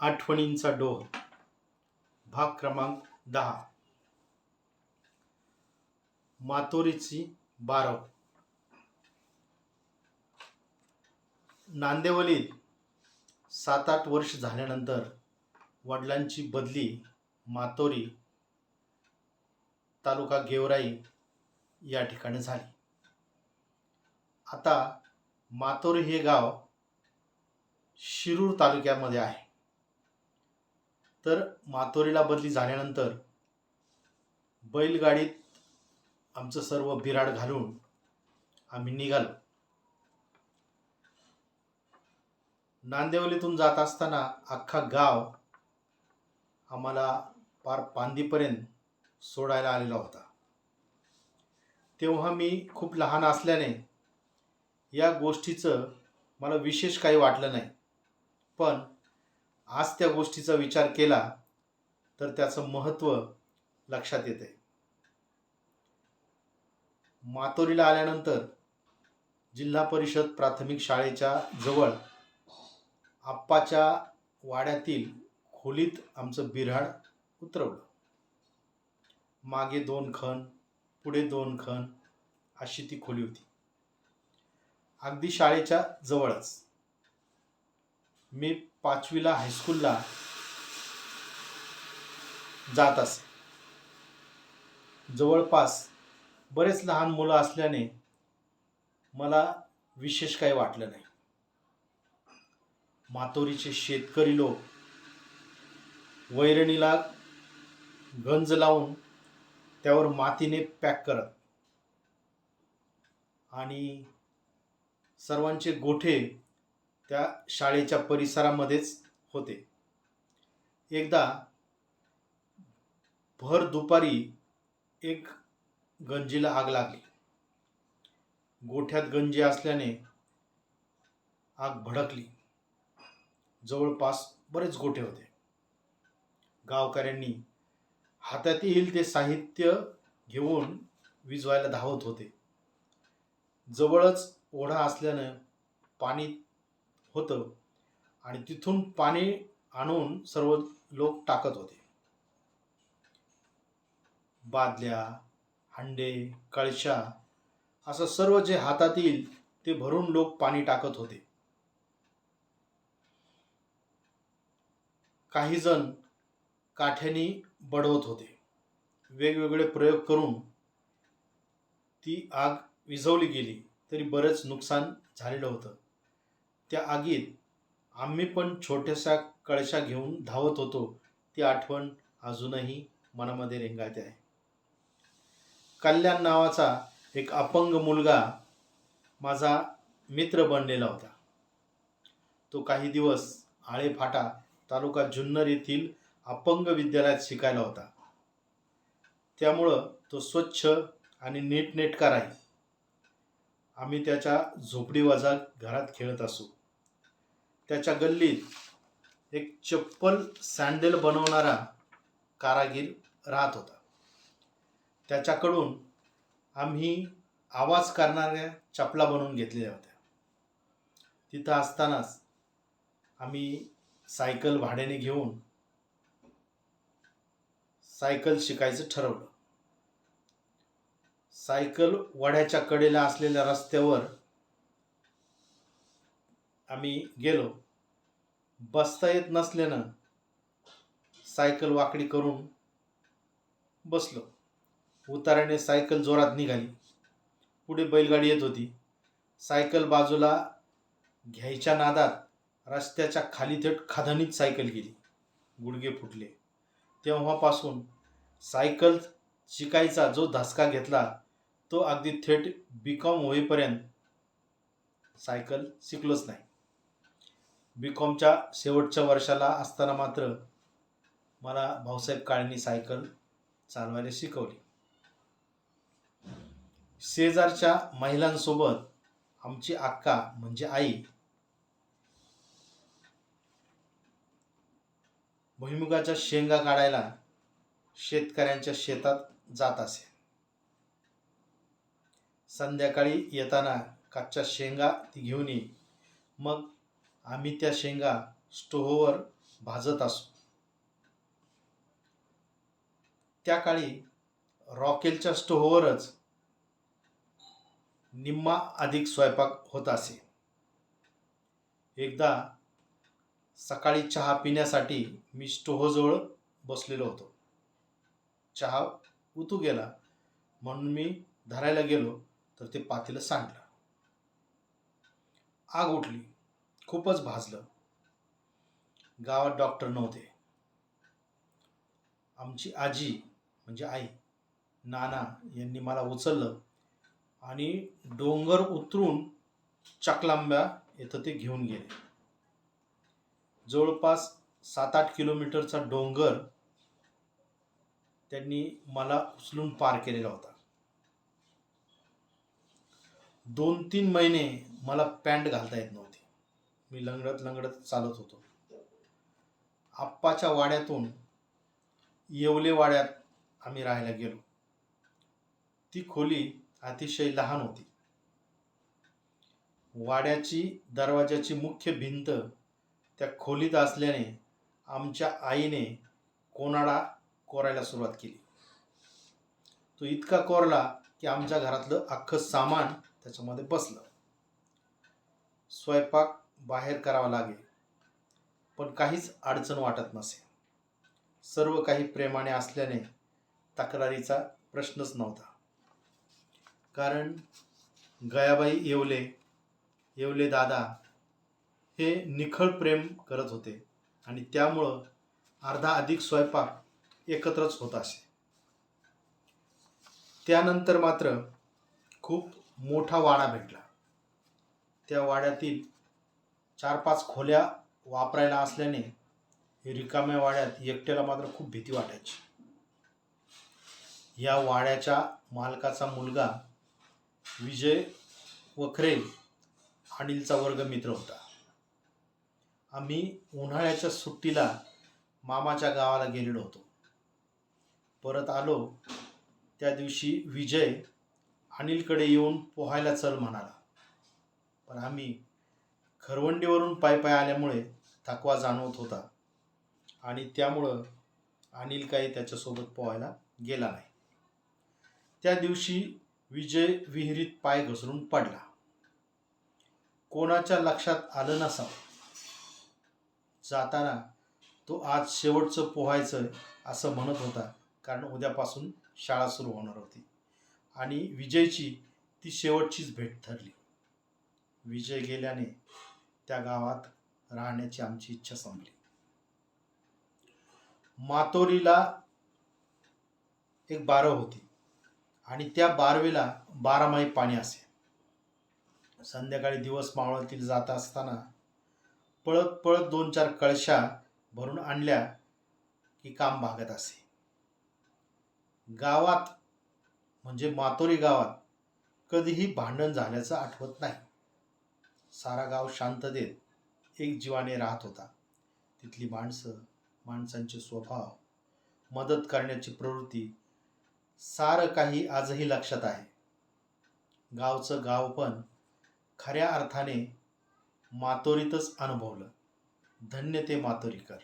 आठवणींचा डोह. भाग क्रमांक दहा. मातोरीची बारव. नांदेवलीत सात आठ वर्ष झाल्यानंतर वडिलांची बदली मातोरी तालुका गेवराई या ठिकाणी झाली. आता मातोरी हे गाव शिरूर तालुक्यामध्ये आहे. तर मातोरीला बदली झाल्यानंतर बैलगाडीत आमचं सर्व बिराड घालून आम्ही निघालो. नांदेवलीतून जात असताना अख्खा गाव आम्हाला पार पांदीपर्यंत सोडायला आलेला होता. तेव्हा मी खूप लहान असल्याने या गोष्टीचं मला विशेष काही वाटलं नाही. पण आज त्या गोष्टीचा विचार केला तर त्याचं महत्त्व लक्षात येते. मातोरीला आल्यानंतर जिल्हा परिषद प्राथमिक शाळेच्या जवळ आप्पाच्या वाड्यातील खोलीत आमचं बिऱ्हाड उतरवलं. मागे दोन खण पुढे दोन खण अशी ती खोली होती. अगदी शाळेच्या जवळच. मी पाचवीला हायस्कूलला जात असे. जवळपास बरेच लहान मुलं असल्याने मला विशेष काही वाटलं नाही. मातोरीचे शेतकरी लोक वैरणीला गंज लावून त्यावर मातीने पॅक करत आणि सर्वांचे गोठे त्या शाळेच्या परिसरामध्येच होते. एकदा भर दुपारी एक गंजीला आग लागली. गोठ्यात गंजी असल्याने आग भडकली. जवळपास बरेच गोठे होते. गावकऱ्यांनी हातात येईल ते साहित्य घेऊन विजवायला धावत होते. जवळच ओढा असल्यानं पाणी होतं. आणि तिथून पाणी आणून सर्व लोक टाकत होते. बादल्या हंडे कळशा असं सर्व जे हातात येईल ते भरून लोक पाणी टाकत होते. काही जण काठ्यानी बडवत होते. वेगवेगळे प्रयोग करून ती आग विझवली गेली तरी बरेच नुकसान झालेलं होतं. त्या आगीत आम्ही पण छोट्याशा कळशा घेऊन धावत होतो. ती आठवण अजूनही मनामध्ये रेंगाळते आहे. कल्याण नावाचा एक अपंग मुलगा माझा मित्र बनलेला होता. तो काही दिवस आळेफाटा तालुका जुन्नर येथील अपंग विद्यालयात शिकायला होता. त्यामुळं तो स्वच्छ आणि नीटनेटका राहील. आम्ही त्याच्या झोपडीवाजा घरात खेळत असू. त्याच्या गल्लीत एक चप्पल सँडल बनवणारा कारागीर राहत होता. त्याच्याकडून आम्ही आवाज करणाऱ्या चपला बनवून घेतलेल्या होत्या. तिथं असतानाच आम्ही सायकल भाड्याने घेऊन सायकल शिकायचं ठरवलं. सायकल वड्याच्या कडेला असलेल्या रस्त्यावर आम्ही गेलो. बसता येत नसल्यानं सायकल वाकडी करून बसलो. उताराने सायकल जोरात निघाली. पुढे बैलगाडी येत होती. सायकल बाजूला घ्यायच्या नादात रस्त्याच्या खाली थेट खादानीत सायकल गेली. गुडघे फुटले. तेव्हापासून सायकल शिकायचा जो धसका घेतला तो अगदी थेट बी कॉम होईपर्यंत सायकल शिकलोच नाही. बी कॉमच्या शेवटच्या वर्षाला असताना मात्र मला भाऊसाहेब काळेंनी सायकल चालवायला शिकवली. शेजारच्या महिलांसोबत आमची अक्का म्हणजे आई भुईमुगाच्या शेंगा काढायला शेतकऱ्यांच्या शेतात जात असे. संध्याकाळी येताना कच्च्या शेंगा ती घेऊन ये. मग आम्ही त्या शेंगा स्टोव्हवर भाजत असू. त्या काळी रॉकेलच्या स्टोव्हवरच निम्मा अधिक स्वयंपाक होत असे. एकदा सकाळी चहा पिण्यासाठी मी स्टोव्हजवळ बसलेलो होतो. चहा उतू गेला. म्हणून मी धरायला गेलो तर ते पातेलं सांडलं. आग उठली. खूपच भाजलं. गावात डॉक्टर नव्हते. आमची आजी म्हणजे आई नाना यांनी मला उचललं आणि डोंगर उतरून चकलांब्या येथं ते घेऊन गेले. जवळपास सात आठ किलोमीटरचा डोंगर त्यांनी मला उचलून पार केलेला होता. दोन तीन महिने मला पॅन्ट घालता येत नव्हतं. मी लंगडत लंगडत चालत होतो. आप्पाच्या वाड्यातून येवले वाड्यात आम्ही राहायला गेलो. ती खोली अतिशय लहान होती. वाड्याची दरवाजाची मुख्य भिंत त्या खोलीत असल्याने आमच्या आईने कोनाडा कोरायला सुरुवात केली. तो इतका कोरला की आमच्या घरातलं अख्खं सामान त्याच्यामध्ये बसलं. स्वयंपाक बाहेर करावा लागे पण काहीच अडचण वाटत नसे. सर्व काही प्रेमाने असल्याने तक्रारीचा प्रश्नच नव्हता. कारण गयाबाई येवले येवले दादा हे निखळ प्रेम करत होते आणि त्यामुळं अर्धा अधिक स्वयंपाक एकत्रच होत असे. त्यानंतर मात्र खूप मोठा वाडा भेटला. त्या वाड्यातील चार पाच खोल्या वापरायला असल्याने रिकाम्या वाड्यात एकट्याला मात्र खूप भीती वाटायची. या वाड्याच्या मालकाचा मुलगा विजय वखरे अनिलचा वर्ग मित्र होता. आम्ही उन्हाळ्याच्या सुट्टीला मामाच्या गावाला गेलेलो होतो. परत आलो त्या दिवशी विजय अनिलकडे येऊन पोहायला चल म्हणाला. पण आम्ही खरवंडीवरून पाय पाय आल्यामुळे थकवा जाणवत होता. आणि त्यामुळं अनिल काही त्याच्यासोबत पोहायला गेला नाही. त्या दिवशी विजय विहिरीत पाय घसरून पडला. कोणाच्या लक्षात आलं नसावं. जाताना तो आज शेवटचं पोहायचं असं म्हणत होता कारण उद्यापासून शाळा सुरू होणार होती. आणि विजयची ती शेवटचीच भेट ठरली. विजय गेल्याने त्या गावात राहण्याची आमची इच्छा संपली. मातोरीला एक बारव होती आणि त्या बारवेला बारामाही पाणी असे. संध्याकाळी दिवस मावळतील जात असताना पळत पळत दोन चार कळशा भरून आणल्या की काम भागत असे. गावात म्हणजे मातोरी गावात कधीही भांडण झाल्याचं आठवत नाही. सारा गाव शांततेत एक जीवाने राहत होता. तिथली माणसं माणसांचे स्वभाव मदत करण्याची प्रवृत्ती सारं काही आजही लक्षात आहे. गावचं गाव पण खऱ्या अर्थाने मातोरीतच अनुभवलं. धन्य ते मातोरीकर.